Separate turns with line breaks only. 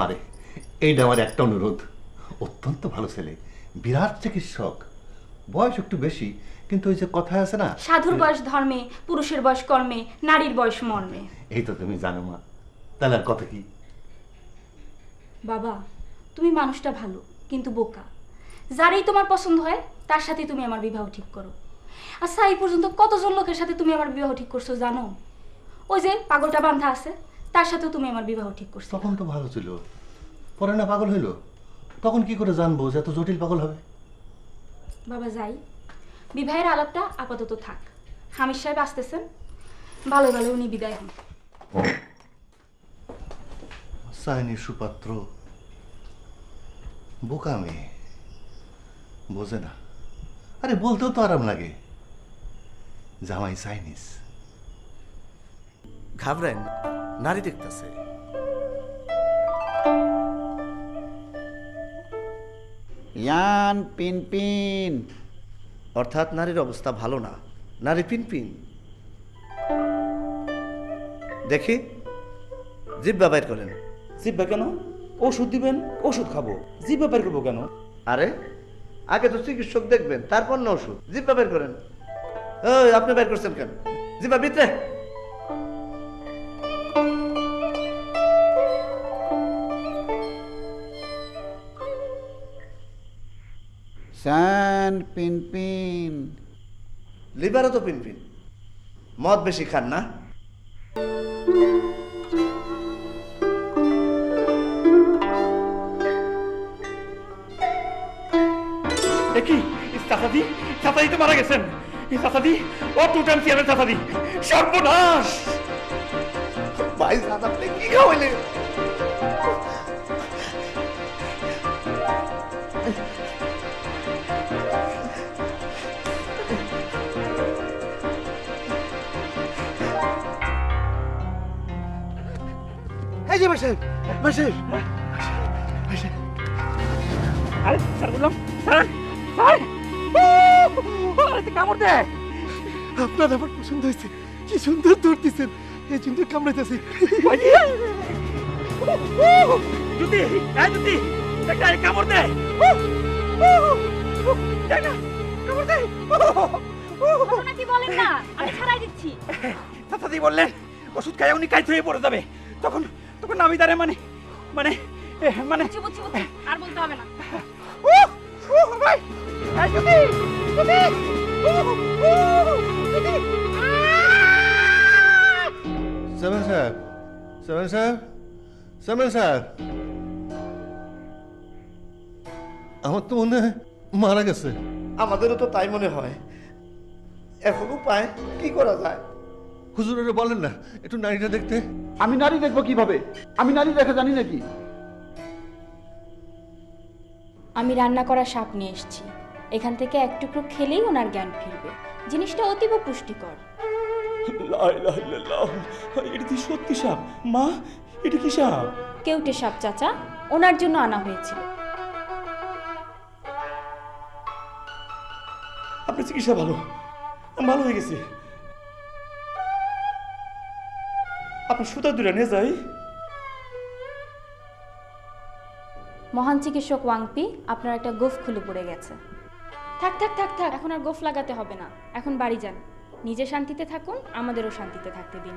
মারে। এইটা আমার একটা অনুরোধ। অত্যন্ত ভালো ছেলে বিরাট চিকিৎসক। বয়স একটু বেশি কিন্তু ওই যে কথায় আছে না
সাধুর বয়স ধর্মে পুরুষের বয়স কর্মে নারীর বয়স মর্মে।
এই তো তুমি জানো মা। তাহলে আর কথা কি?
বাবা তুমি মানুষটা ভালো কিন্তু বোকা। যারই তোমার পছন্দ হয় তার সাথে তুমি আমার বিবাহ ঠিক করো। আচ্ছা এই পর্যন্ত কতজন লোকের সাথে তুমি আমার বিবাহ ঠিক করছ জানো? ওই যে পাগলটা বান্ধা আছে তার সাথেও তুমি আমার বিবাহ ঠিক করছ
তখন তো ভালো ছিল। পরে না পাগল হইল? তখন কি করে জানব যে এত জটিল পাগল হবে?
বাবা যাই। বিবাহের আলাপটা আপাতত থাক। হামিদ সাহেব আসতেছেন। ভালো ভালো উনি বিদায় হন।
সায়নী সুপাত্র। বোকা মেয়ে। বোঝে না। আরে বলতেও তো আরাম লাগে। জামাই চাইনিস
ঘাবড়েন নারী দেখতেছে।
ইয়ান পিন পিন।
অর্থাৎ নারীর অবস্থা ভালো না। নারী পিনপিন দেখি। জিব্বা বাইর করেন।
জিব্বা কেন? ওষুধ দিবেন ওষুধ খাব। জিব্বা বের করব কেন?
আরে আগে তো চিকিৎসক দেখবেন তারপর না ওষুধ। জিব্বা বের করেন। ওই আপনি বের করছেন কেন? জিব্বা ভিতরে।
স্যান পিন পিন।
লিভারও তো পিনপিন মদ বেশি খান না।
দেখি চাচাদি চাচাদি তো মারা গেছেন। চাচাদি ও টু টাইম চেয়ারের চাচাদি। সর্বনাশ!
ভাই দাদা কি খাওয়াইলে এই যে বাসায় বাসায়
আরে স্যার বললাম স্যার স্যার। আরে কামড় দে।
আপনার আমার পছন্দ হয়েছে। কি সুন্দর দৌড় দিচ্ছেন। এই জন্য কামড়াইতেছি
জুতি এই জুতি একটা কামড় দে। দেখ কামড় দে।
ঘটনা কি বলেন না? আমি ছাড়াই দিচ্ছি।
চাচাদি বললেন ওষুধ খাই উনি কাইতে হয়ে পড়ে যাবে। তখন তখন আমি তারে মানে মানে মানে
আর বলতে হবে না।
ভাই,
স্যার স্যার স্যার। আমার তো মনে হয় মারা গেছে।
আমাদেরও তো তাই মনে হয়। এখন উপায় কি করা যায়?
হুজুরের বলেন না একটু নারীটা দেখতে।
আমি নারী দেখব কীভাবে? আমি নারী দেখা জানি নাকি?
আমি রান্না করা সাপ নিয়ে এসেছি। এখান থেকে এক টুকরো খেলেই ওনার জ্ঞান ফিরবে। জিনিসটা অতীব পুষ্টিকর।
লা ইলাহা এটা কি সত্যি সাপ? মা এটা কি সাপ?
কেউটে সাপ চাচা ওনার জন্য আনা হয়েছিল।
আপনার চিকিৎসা ভালো। ভালো হয়ে গেছি। আপনি সুতা দূরে নিয়ে যাই।
মহান চিকিৎসক ওয়াংপি, আপনার একটা গোফ খুলে পড়ে গেছে। থাক থাক থাক থাক, এখন আর গোফ লাগাতে হবে না। এখন বাড়ি যান। নিজে শান্তিতে থাকুন, আমাদেরও শান্তিতে থাকতে দিন।